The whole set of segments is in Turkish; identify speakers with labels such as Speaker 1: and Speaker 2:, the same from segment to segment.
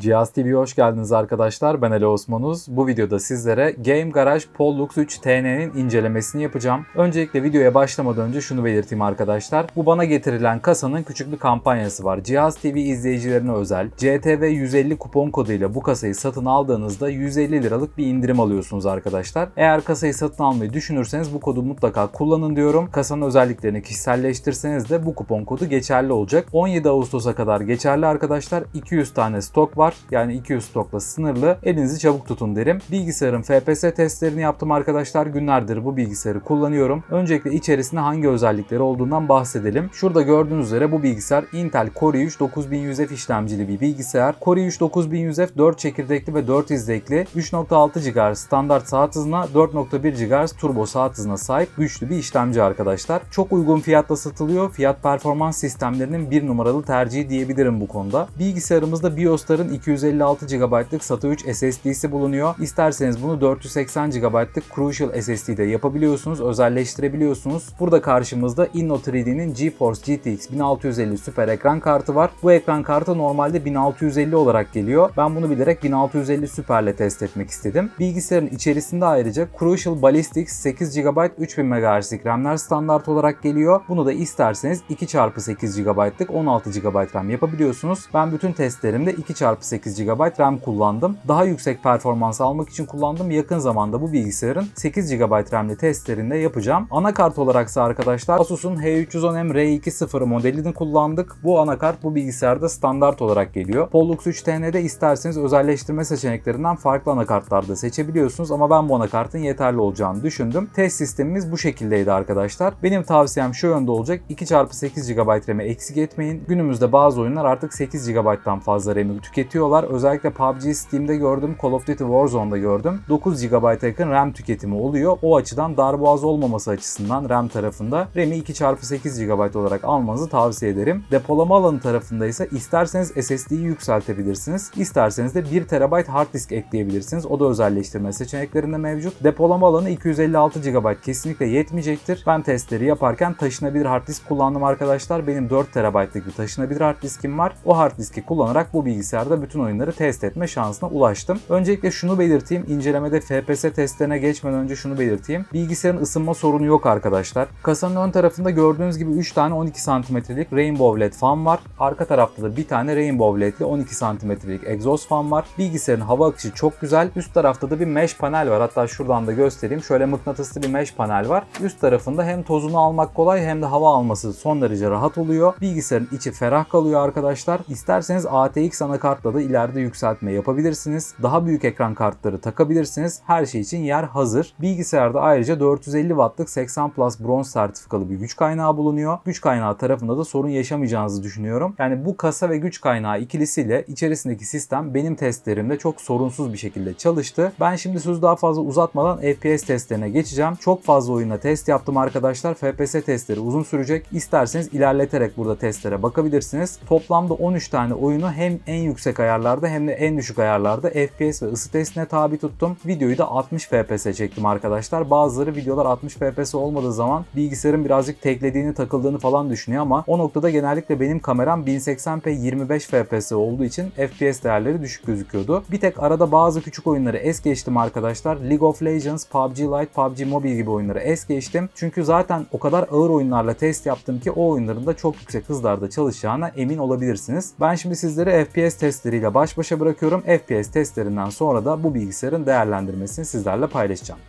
Speaker 1: Cihaz TV'ye hoş geldiniz arkadaşlar. Ben Ali Osmanuz. Bu videoda sizlere Game Garage Pollux 3 TN'nin incelemesini yapacağım. Öncelikle videoya başlamadan önce şunu belirteyim arkadaşlar. Bu bana getirilen kasanın küçük bir kampanyası var. Cihaz TV izleyicilerine özel CTV 150 kupon koduyla bu kasayı satın aldığınızda 150 liralık bir indirim alıyorsunuz arkadaşlar. Eğer kasayı satın almayı düşünürseniz bu kodu mutlaka kullanın diyorum. Kasanın özelliklerini kişiselleştirseniz de bu kupon kodu geçerli olacak. 17 Ağustos'a kadar geçerli arkadaşlar. 200 tane stok var. Yani 200 stokla sınırlı. Elinizi çabuk tutun derim. Bilgisayarın FPS testlerini yaptım arkadaşlar. Günlerdir bu bilgisayarı kullanıyorum. Öncelikle içerisinde hangi özellikleri olduğundan bahsedelim. Şurada gördüğünüz üzere bu bilgisayar Intel Core i3 9100F işlemcili bir bilgisayar. Core i3 9100F 4 çekirdekli ve 4 izlekli 3.6 GHz standart saat hızına 4.1 GHz turbo saat hızına sahip güçlü bir işlemci arkadaşlar. Çok uygun fiyatla satılıyor. Fiyat performans sistemlerinin bir numaralı tercihi diyebilirim bu konuda. Bilgisayarımızda BIOS'ların 256 GB'lık SATA 3 SSD'si bulunuyor. İsterseniz bunu 480 GB'lık Crucial SSD'de yapabiliyorsunuz, özelleştirebiliyorsunuz. Burada karşımızda Inno3D'nin GeForce GTX 1650 süper ekran kartı var. Bu ekran kartı normalde 1650 olarak geliyor. Ben bunu bilerek 1650 süperle test etmek istedim. Bilgisayarın içerisinde ayrıca Crucial Ballistics 8 GB 3000 MHz'lik RAM'ler standart olarak geliyor. Bunu da isterseniz 2x8 GB'lık 16 GB RAM yapabiliyorsunuz. Ben bütün testlerimde 2x8 GB RAM kullandım. Daha yüksek performans almak için kullandım. Yakın zamanda bu bilgisayarın 8 GB RAM'li testlerinde yapacağım. Anakart olaraksa arkadaşlar Asus'un H310M R2.0 modelini kullandık. Bu anakart bu bilgisayarda standart olarak geliyor. Pollux 3 TN'de isterseniz özelleştirme seçeneklerinden farklı anakartlarda seçebiliyorsunuz ama ben bu anakartın yeterli olacağını düşündüm. Test sistemimiz bu şekildeydi arkadaşlar. Benim tavsiyem şu yönde olacak. 2x8 GB RAM'i eksik etmeyin. Günümüzde bazı oyunlar artık 8 GB'dan fazla RAM'i tüketiyorlar. Özellikle PUBG Steam'de gördüm, Call of Duty Warzone'da gördüm. 9 GB'a yakın RAM tüketimi oluyor. O açıdan darboğaz olmaması açısından RAM tarafında RAM'i 2x8 GB olarak almanızı tavsiye ederim. Depolama alanı tarafında ise isterseniz SSD'yi yükseltebilirsiniz. İsterseniz de 1 TB hard disk ekleyebilirsiniz. O da özelleştirme seçeneklerinde mevcut. Depolama alanı 256 GB kesinlikle yetmeyecektir. Ben testleri yaparken taşınabilir hard disk kullandım arkadaşlar. Benim 4 TB'lık bir taşınabilir hard diskim var. O hard diski kullanarak bu bilgisayarda bütün oyunları test etme şansına ulaştım. Öncelikle şunu belirteyim. İncelemede FPS testlerine geçmeden önce şunu belirteyim. Bilgisayarın ısınma sorunu yok arkadaşlar. Kasanın ön tarafında gördüğünüz gibi 3 tane 12 santimetrelik Rainbow LED fan var. Arka tarafta da bir tane Rainbow LED'li 12 santimetrelik egzoz fan var. Bilgisayarın hava akışı çok güzel. Üst tarafta da bir mesh panel var. Hatta şuradan da göstereyim. Şöyle mıknatıslı bir mesh panel var. Üst tarafında hem tozunu almak kolay hem de hava alması son derece rahat oluyor. Bilgisayarın içi ferah kalıyor arkadaşlar. İsterseniz ATX anakartla da ileride yükseltme yapabilirsiniz. Daha büyük ekran kartları takabilirsiniz. Her şey için yer hazır. Bilgisayarda ayrıca 450 wattlık 80 Plus bronz sertifikalı bir güç kaynağı bulunuyor. Güç kaynağı tarafında da sorun yaşamayacağınızı düşünüyorum. Yani bu kasa ve güç kaynağı ikilisiyle içerisindeki sistem benim testlerimde çok sorunsuz bir şekilde çalıştı. Ben şimdi sözü daha fazla uzatmadan FPS testlerine geçeceğim. Çok fazla oyunda test yaptım arkadaşlar. FPS testleri uzun sürecek. İsterseniz ilerleterek burada testlere bakabilirsiniz. Toplamda 13 tane oyunu hem en yüksek ayarlarda hem de en düşük ayarlarda FPS ve ısı testine tabi tuttum. Videoyu da 60 FPS çektim arkadaşlar. Bazıları videolar 60 FPS olmadığı zaman bilgisayarın birazcık teklediğini takıldığını falan düşünüyor ama o noktada genellikle benim kameram 1080p 25 FPS olduğu için FPS değerleri düşük gözüküyordu. Bir tek arada bazı küçük oyunları es geçtim arkadaşlar. League of Legends, PUBG Lite, PUBG Mobile gibi oyunları es geçtim. Çünkü zaten o kadar ağır oyunlarla test yaptım ki o oyunların da çok yüksek hızlarda çalışacağına emin olabilirsiniz. Ben şimdi sizleri FPS testleriyle baş başa bırakıyorum. FPS testlerinden sonra da bu bilgisayarın değerlendirmesini sizlerle paylaşacağım.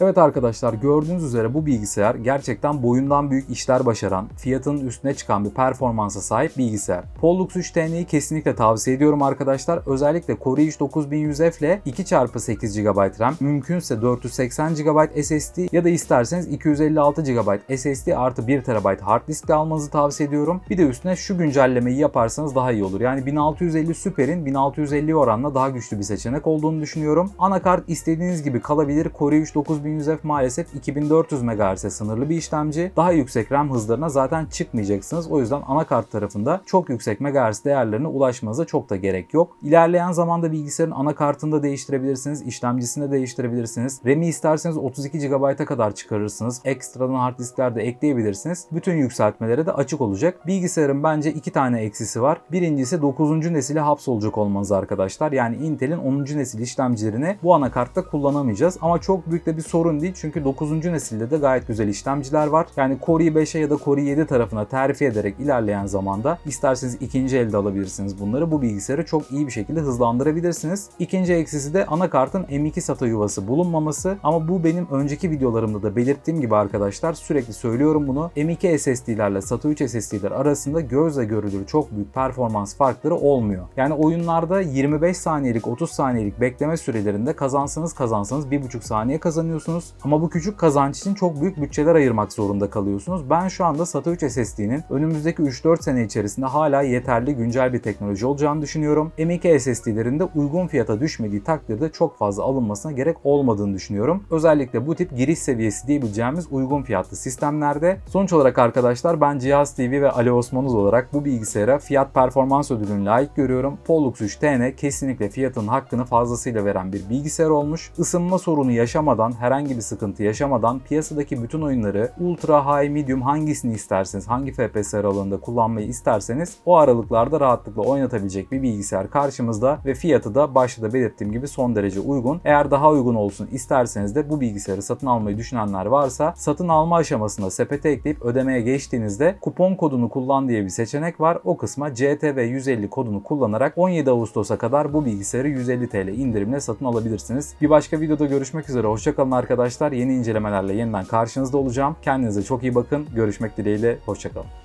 Speaker 1: Evet arkadaşlar gördüğünüz üzere bu bilgisayar gerçekten boyundan büyük işler başaran, fiyatının üstüne çıkan bir performansa sahip bilgisayar. Pollux 3 TN'yi kesinlikle tavsiye ediyorum arkadaşlar. Özellikle Core i3 9100F ile 2x8 GB RAM, mümkünse 480 GB SSD ya da isterseniz 256 GB SSD artı 1 TB hard disk de almanızı tavsiye ediyorum. Bir de üstüne şu güncellemeyi yaparsanız daha iyi olur. Yani 1650 Super'in 1650 oranla daha güçlü bir seçenek olduğunu düşünüyorum. Anakart istediğiniz gibi kalabilir. Core i3 9100F maalesef 2400 MHz'e sınırlı bir işlemci. Daha yüksek RAM hızlarına zaten çıkmayacaksınız. O yüzden anakart tarafında çok yüksek MHz değerlerine ulaşmanıza çok da gerek yok. İlerleyen zamanda bilgisayarın anakartını da değiştirebilirsiniz. işlemcisini de değiştirebilirsiniz. RAM'i isterseniz 32 GB'a kadar çıkarırsınız. Ekstradan hard diskler de ekleyebilirsiniz. Bütün yükseltmelere de açık olacak. Bilgisayarın bence iki tane eksisi var. Birincisi 9. nesile hapsolacak olmanız arkadaşlar. Yani Intel'in 10. nesil işlemcilerini bu anakartta kullanamayacağız. Ama çok büyük de bir sorun değil. Çünkü 9. nesilde de gayet güzel işlemciler var. Yani Core i5'e ya da Core i7 tarafına terfi ederek ilerleyen zamanda isterseniz ikinci elde alabilirsiniz bunları. Bu bilgisayarı çok iyi bir şekilde hızlandırabilirsiniz. İkinci eksisi de anakartın M2 SATA yuvası bulunmaması. Ama bu benim önceki videolarımda da belirttiğim gibi arkadaşlar sürekli söylüyorum bunu. M2 SSD'lerle SATA 3 SSD'ler arasında gözle görülür çok büyük performans farkları olmuyor. Yani oyunlarda 25 saniyelik 30 saniyelik bekleme sürelerinde kazansanız kazansanız 1,5 saniye kazanıyorsunuz. Ama bu küçük kazanç için çok büyük bütçeler ayırmak zorunda kalıyorsunuz. Ben şu anda SATA 3 SSD'nin önümüzdeki 3-4 sene içerisinde hala yeterli güncel bir teknoloji olacağını düşünüyorum. M2 SSD'lerin de uygun fiyata düşmediği takdirde çok fazla alınmasına gerek olmadığını düşünüyorum. Özellikle bu tip giriş seviyesi diyebileceğimiz uygun fiyatlı sistemlerde. Sonuç olarak arkadaşlar ben Cihaz TV ve Ali Osmanız olarak bu bilgisayara fiyat performans ödülünü layık görüyorum. Pollux 3 TN kesinlikle fiyatın hakkını fazlasıyla veren bir bilgisayar olmuş. Isınma sorunu yaşamadan, herhangi bir sıkıntı yaşamadan piyasadaki bütün oyunları ultra, high, medium hangisini isterseniz, hangi FPS aralığında kullanmayı isterseniz o aralıklarda rahatlıkla oynatabilecek bir bilgisayar karşımızda ve fiyatı da başta da belirttiğim gibi son derece uygun. Eğer daha uygun olsun isterseniz de bu bilgisayarı satın almayı düşünenler varsa satın alma aşamasında sepete ekleyip ödemeye geçtiğinizde kupon kodunu kullan diye bir seçenek var. O kısma CTV 150 kodunu kullanarak 17 Ağustos'a kadar bu bilgisayarı 150 TL indirimle satın alabilirsiniz. Bir başka videoda görüşmek üzere. Hoşçakalın arkadaşlar. Yeni incelemelerle yeniden karşınızda olacağım. Kendinize çok iyi bakın. Görüşmek dileğiyle. Hoşçakalın.